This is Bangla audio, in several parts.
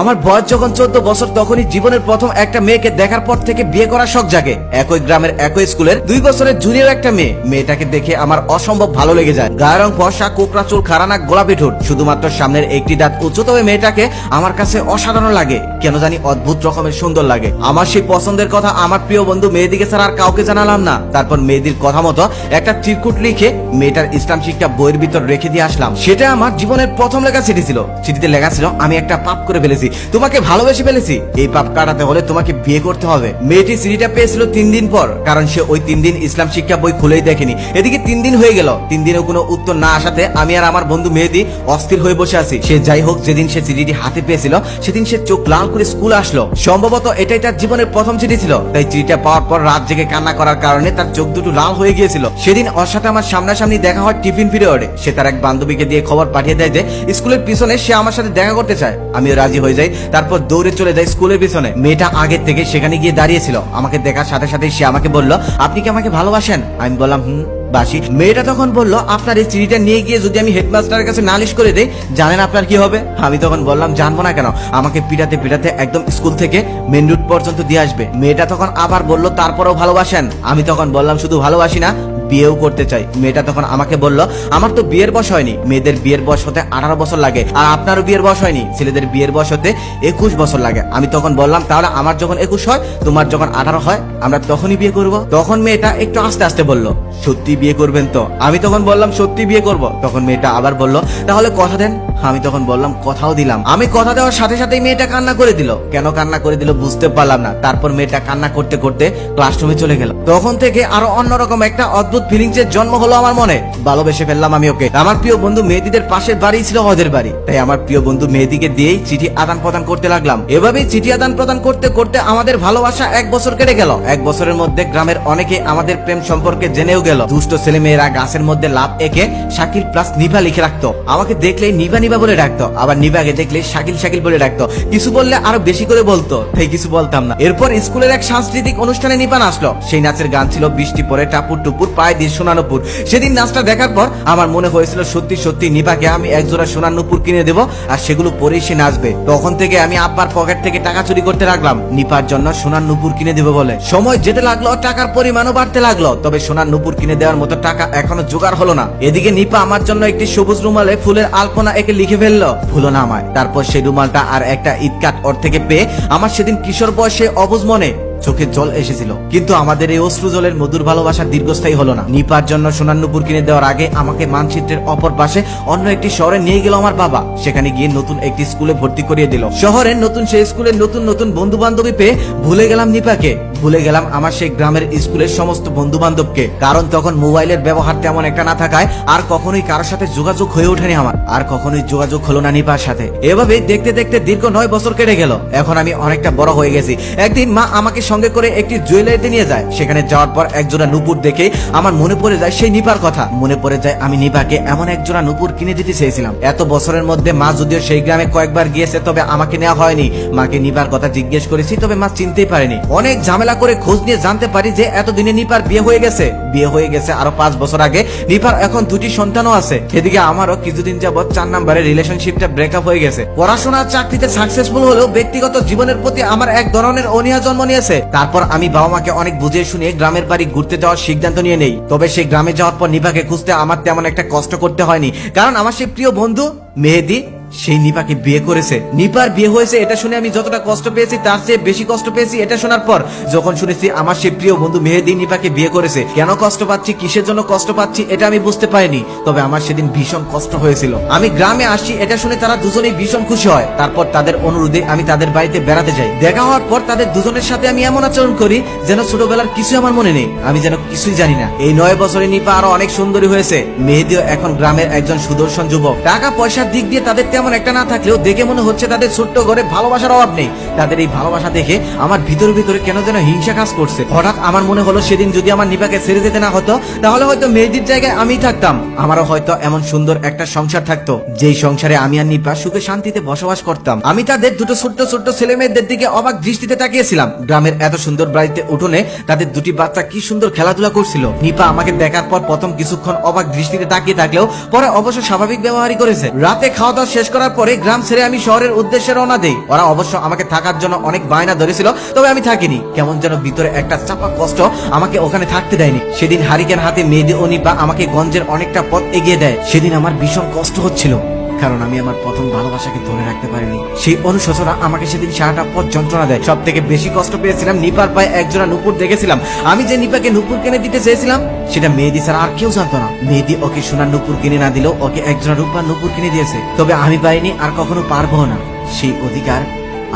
আমার বয়স যখন চোদ্দ বছর, তখনই জীবনের প্রথম একটা মেয়েকে দেখার পর থেকে বিয়ে করার শখ জাগে। একই গ্রামের একই স্কুলের দুই বছরের জুনিয়র একটা মেয়ে। মেয়েটাকে দেখে আমার অসম্ভব ভালো লেগে যায়। গায়ের রং ফর্সা, কোকড়া চুল খারানা গোলাপি ঠোঁট। শুধুমাত্র সামনের একটি দাঁত উঁচু, তবে মেয়েটাকে আমার কাছে অসাধারণ লাগে। কেন জানি অদ্ভুত রকমের সুন্দর লাগে। আমার সেই পছন্দের কথা আমার প্রিয় বন্ধু মেয়েদিকে ছাড়া আর কাউকে জানালাম না। তারপর মেয়েদির কথা মতো একটা চিরকুট লিখে মেয়েটার ইসলাম শিক্ষা বইয়ের ভিতর রেখে দিয়ে আসলাম। সেটা আমার জীবনের প্রথম লেখা চিঠি ছিল। চিঠিতে লেখা ছিল, আমি একটা পাপ করে ফেলেছি। তোমাকে ভালোবেসে ফেলেছি। এই পাপ কাটাতে হলে তোমাকে বিয়ে করতে হবে। মেয়েটি চিঠিটা পেয়েছিল তিন দিন পর, কারণ সে ওই তিন দিন ইসলাম শিক্ষা বই খুলেই দেখেনি। এদিকে তিন দিন হয়ে গেল। তিন দিনেও কোনো উত্তর না আসাতে আমি আর আমার বন্ধু মেহেদি অস্থির হয়ে বসে আছি। সে যাই হোক, যেদিন সে চিঠিটি হাতে পেয়েছিল, সেদিন সে চোখ লাল করে স্কুল আসলো। সম্ভবত এটাই তার জীবনের প্রথম চিঠি ছিল। তাই চিঠিটা পাওয়ার পর রাত জেগে কান্না করার কারণে তার চোখ দুটো লাল হয়ে গিয়েছিল। সেদিন ওর সাথে আমার সামনাসামনি দেখা হয় টিফিন পিরিয়ডে। সে তার এক বান্ধবীকে দিয়ে খবর পাঠিয়ে দেয় যে, স্কুলের পিছনে সে আমার সাথে দেখা করতে চায়। আমিও রাজি হয়ে যাই তারপর দৌড়ে চলে যাই স্কুলের পিছনে। মেয়েটা আগের থেকে সেখানে গিয়ে দাঁড়িয়েছিল। আমাকে দেখার সাথে সাথে সে আমাকে বলল, আপনি কি আমাকে ভালোবাসেন? আমি বললাম, হুম, বাসি। মেয়েটা তখন বলল, আপনার এই চিঠিটা নিয়ে গিয়ে যদি আমি হেডমাস্টারের কাছে নালিশ করে দেই, জানেন আপনার কি হবে? আমি তখন বললাম, জানব না কেন, আমাকে পিটাতে পিটাতে একদম স্কুল থেকে মেন রুট পর্যন্ত দিয়ে আসবে। মেয়েটা তখন আবার বলল, তারপরেও ভালোবাসেন? আমি তখন বললাম, শুধু ভালোবাসি না বিয়েও করতে চাই। মেয়েটা তখন আমাকে বলল, আমার তো বিয়ের বয়স হয়নি। মেয়েদের বিয়ের বয়স হতে আঠারো বছর লাগে আর আপনারও বিয়ের বয়স হয়নি। ছেলেদের বিয়ের বয়স হতে একুশ বছর লাগে। আমি তখন বললাম, তাহলে আমার যখন একুশ হয়, তোমার যখন আঠারো হয়, আমরা তখনই বিয়ে করব? তখন মেয়েটা একটু আস্তে আস্তে বলল, সত্যি বিয়ে করবেন তো? আমি তখন বললাম, সত্যি বিয়ে করব। তখন মেয়েটা আবার বলল, তাহলে কথা দেন। আমি তখন বললাম, কথাও দিলাম। আমি কথা দেওয়ার সাথে সাথে মেয়েটা কান্না করে দিল। কেন কান্না করে দিল বুঝতে পারলাম না। তারপর মেয়েটা কান্না করতে করতে ক্লাসরুমে চলে গেল। তখন থেকে আরও অন্যরকম একটা অদ্ভুত ফিলিংস এর জন্ম হলো আমার মনে। ভালোবেসে ফেললাম আমি ওকে। আমার প্রিয় বন্ধু মেহেদিদের পাশের বাড়ি ছিল ওদের বাড়ি। তাই আমার প্রিয় বন্ধু মেহেদিকে দিয়েই চিঠি আদান প্রদান করতে লাগলাম। এভাবেই চিঠি আদান প্রদান করতে করতে আমাদের ভালোবাসা এক বছর কেটে গেল। এক বছরের মধ্যে গ্রামের অনেকে আমাদের প্রেম সম্পর্কে জেনেও গেল। দুষ্ট ছেলে মেয়েরা গাছের মধ্যে লাভ এঁকে শাকিল প্লাস নিভা লিখে রাখতো। আমাকে দেখলেই নিভা নিভা বলে ডাকতো, আবার নিভাকে দেখলে শাকিল শাকিল বলে ডাকতো। কিছু বললে আরও বেশি করে বলতো, তাই কিছু বলতাম না। এরপর স্কুলের এক সাংস্কৃতিক অনুষ্ঠানে নিপান আসলো সেই নাচের গান ছিল বৃষ্টি পরে টাপুর টুপুর পায়ে দিয়ে সোনানুপুর। সেদিন নাচটা দেখার পর আমার মনে হয়েছিল, সত্যি সত্যি, নিপাকে আমি এক জোড়া সোনানুপুর কিনে দেবো, আর সেগুলো পরেই সে নাচবে। তখন থেকে আমি আব্বার পকেট থেকে টাকা চুরি করতে লাগলাম। নিপার জন্য সোনার নুপুর কিনে দেবো বলে। সময় যেতে লাগল, টাকার পরিমাণও বাড়তে লাগল। তবে সোনার নুপুর কিনে দেওয়ার মতো টাকা এখনও জোগাড় হলো না। এদিকে নিপা আমার জন্য একটি সবুজ রুমালে ফুলের আলপনা একে লিখে ফেলল? ভুলো না আমায়। তারপর সেই রুমালটা আর একটা ইটকাট ওর থেকে পেয়ে আমার সেদিন কিশোর বয়সে অবুজ মনে চোখে জল এসেছিল। কিন্তু আমাদের এই অশ্রু জলের মধুর ভালোবাসা দীর্ঘস্থায়ী হলো না। নিপার জন্য সোনান্নুপুর কিনে দেওয়ার আগে আমাকে মানচিত্রের অপর পাশে অন্য একটি শহরে নিয়ে গেল আমার বাবা। সেখানে গিয়ে নতুন একটি স্কুলে ভর্তি করিয়ে দিল। শহরের নতুন সেই স্কুলের নতুন নতুন বন্ধু বান্ধবী পেয়ে ভুলে গেলাম নিপাকে। ভুলে গেলাম আমার সেই গ্রামের স্কুলের সমস্ত বন্ধু বান্ধবকে কারণ তখন মোবাইলের ব্যবহার তেমন একটা না থাকায় আর কখনোই কারোর সাথে যোগাযোগ হয়ে ওঠেনি আমার। আর কখনোই যোগাযোগ হলো না নিপার সাথে। এভাবে দেখতে দেখতে দীর্ঘ নয় বছর কেটে গেল। এখন আমি অনেকটা বড় হয়ে গেছি। একদিন মা আমাকে সঙ্গে করে একটি জুয়েলারিতে নিয়ে যায়। সেখানে যাওয়ার পর একজোড়া নুপুর দেখে আমার মনে পড়ে যায় সেই নিপার কথা। মনে পড়ে যায় আমি নিপাকে এমন একজোড়া নুপুর কিনে দিতে চেয়েছিলাম। এত বছরের মধ্যে মা যদিও সেই গ্রামে কয়েকবার গিয়েছে, তবে আমাকে নেওয়া হয়নি। মাকে নিপার কথা জিজ্ঞেস করেছি, তবে মা চিনতেই পারেনি। অনেক ঝামেলা করে খোঁজ নিয়ে জানতে পারি যে এতদিনে নিপার বিয়ে হয়ে গেছে। বিয়ে হয়ে গেছে আরও পাঁচ বছর আগে। নিপার এখন দুটি সন্তানও আছে। এদিকে আমারও কিছুদিন যাবৎ চার নাম্বারের রিলেশনশিপটা ব্রেকআপ হয়ে গেছে। পড়াশোনা চাকরিতে সাকসেসফুল হলেও ব্যক্তিগত জীবনের প্রতি আমার এক ধরনের অনীহা জন্ম নিয়েছে। তারপর আমি বাবা মাকে অনেক বুঝিয়ে শুনে গ্রামের বাড়ি ঘুরতে যাওয়ার সিদ্ধান্ত নিয়ে নেই। তবে সেই গ্রামে যাওয়ার পর নিভাকে খুঁজতে আমার তেমন একটা কষ্ট করতে হয়নি। কারণ আমার সেই প্রিয় বন্ধু, মেহেদি সেই নিপাকে বিয়ে করেছে। নিপার বিয়ে হয়েছে, এটা শুনে আমি যতটা কষ্ট পেয়েছি, তার চেয়ে বেশি কষ্ট পেয়েছি, এটা শোনার পর যখন শুনেছি আমার সেই প্রিয় বন্ধু মেহেদি নিপাকে বিয়ে করেছে, কেন কষ্ট পাচ্ছি, কিসের জন্য কষ্ট পাচ্ছি, এটা আমি বুঝতে পারিনি। তবে আমার সেদিন ভীষণ কষ্ট হয়েছিল। আমি গ্রামে আসছি এটা শুনে তারা দুজনেই ভীষণ খুশি হয়। তারপর তাদের অনুরোধে আমি তাদের বাড়িতে বেড়াতে যাই। দেখা হওয়ার পর তাদের দুজনের সাথে আমি এমন আচরণ করি যেন ছোটবেলার কিছু আমার মনে নেই। আমি যেন কিছুই জানি না। এই নয় বছরে নিপা আরও অনেক সুন্দরী হয়েছে। মেহেদিও এখন গ্রামের একজন সুদর্শন যুবক। টাকা পয়সার দিক দিয়ে তাদের তেমন একটা না থাকলেও দেখে মনে হচ্ছে তাদের ছোট্ট ঘরে ভালোবাসার অভাব নেই। তাদের এই ভালোবাসা দেখে আমার ভিতরে ভিতরে কেন যেন হিংসা কাজ করছে। হঠাৎ আমার মনে হলো সেদিন যদি আমার নিপাকে ছেড়ে যেতে না হতো, তাহলে হয়তো মেহেদির জায়গায় আমি থাকতাম। আমারও হয়তো এমন সুন্দর একটা সংসার থাকতো, যেই সংসারে আমি আর নিপা সুখে শান্তিতে বসবাস করতাম। আমি তাদের দুটো ছোট্ট ছোট্ট ছেলে মেয়েদের দিকে অবাক দৃষ্টিতে তাকিয়েছিলাম। গ্রামের এত সুন্দর বাড়িতে উঠোনে তাদের দুটি বাচ্চা কি সুন্দর খেলাধুলা করছিল। নিপা আমাকে দেখার পর প্রথম কিছুক্ষণ অবাক দৃষ্টিতে তাকিয়ে থাকলেও পরে অবশ্য স্বাভাবিক ব্যবহারই করেছে। রাতে খাওয়া দাওয়া শেষ করার পরে গ্রাম ছেড়ে আমি শহরের উদ্দেশ্যে রওনা দেই। ওরা অবশ্য আমাকে থাকার জন্য অনেক বায়না ধরেছিল, তবে আমি থাকিনি। কেমন যেন ভিতরে একটা চাপা কষ্ট আমাকে ওখানে থাকতে দেয়নি। সেদিন হারিকেন হাতে মেহেদি অনিপা আমাকে গঞ্জের অনেকটা পথ এগিয়ে দেয়। সেদিন আমার ভীষণ কষ্ট হচ্ছিল। কারণ আমি আমার প্রথম ভালোবাসাকে ধরে রাখতে পারিনি। সেই অনুশোচনা আমাকে সেদিন সারাটা পথ যন্ত্রণা দেয়। সব থেকে বেশি কষ্ট পেয়েছিলাম নিপার পায়ে একজোড়া নুপুর দেখেছিলাম। আমি যে নিপাকে নুপুর কিনে দিতে চেয়েছিলাম, সেটা মেহেদি ছাড়া আর কেউ জানতো না। মেহেদি ওকে সোনার নুপুর কিনে না দিলেও ওকে একজোড়া রূপার নুপুর কিনে দিয়েছে। তবে আমি পাইনি আর কখনো পারব না। সেই অধিকার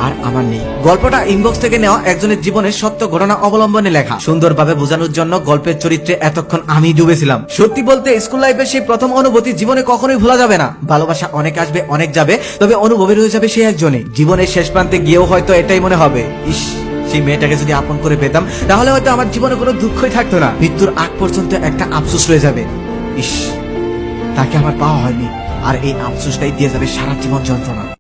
আর আমার নেই। গল্পটা ইনবক্স থেকে নেওয়া একজনের জীবনের সত্য ঘটনা অবলম্বনে লেখা। সুন্দরভাবে বোঝানোর জন্য গল্পের চরিত্রে এতক্ষণ আমি ডুবেছিলাম। সত্যি বলতে স্কুল লাইফের সেই প্রথম অনুভূতি জীবনে কখনোই ভোলা যাবে না। ভালোবাসা অনেক আসবে, অনেক যাবে, তবে অনুভবে রয়ে যাবে সে একজনই। জীবনের শেষ প্রান্তে গিয়েও হয়তো এটাই মনে হবে, ইস, সেই মেয়েটাকে যদি আপন করে পেতাম, তাহলে হয়তো আমার জীবনে কোনো দুঃখই থাকতো না। মৃত্যুর আগ পর্যন্ত একটা আফসোস রয়ে যাবে, ইস, তাকে আমার পাওয়া হয়নি। আর এই আফসোসটাই দিয়ে যাবে সারা জীবন যন্ত্রণা।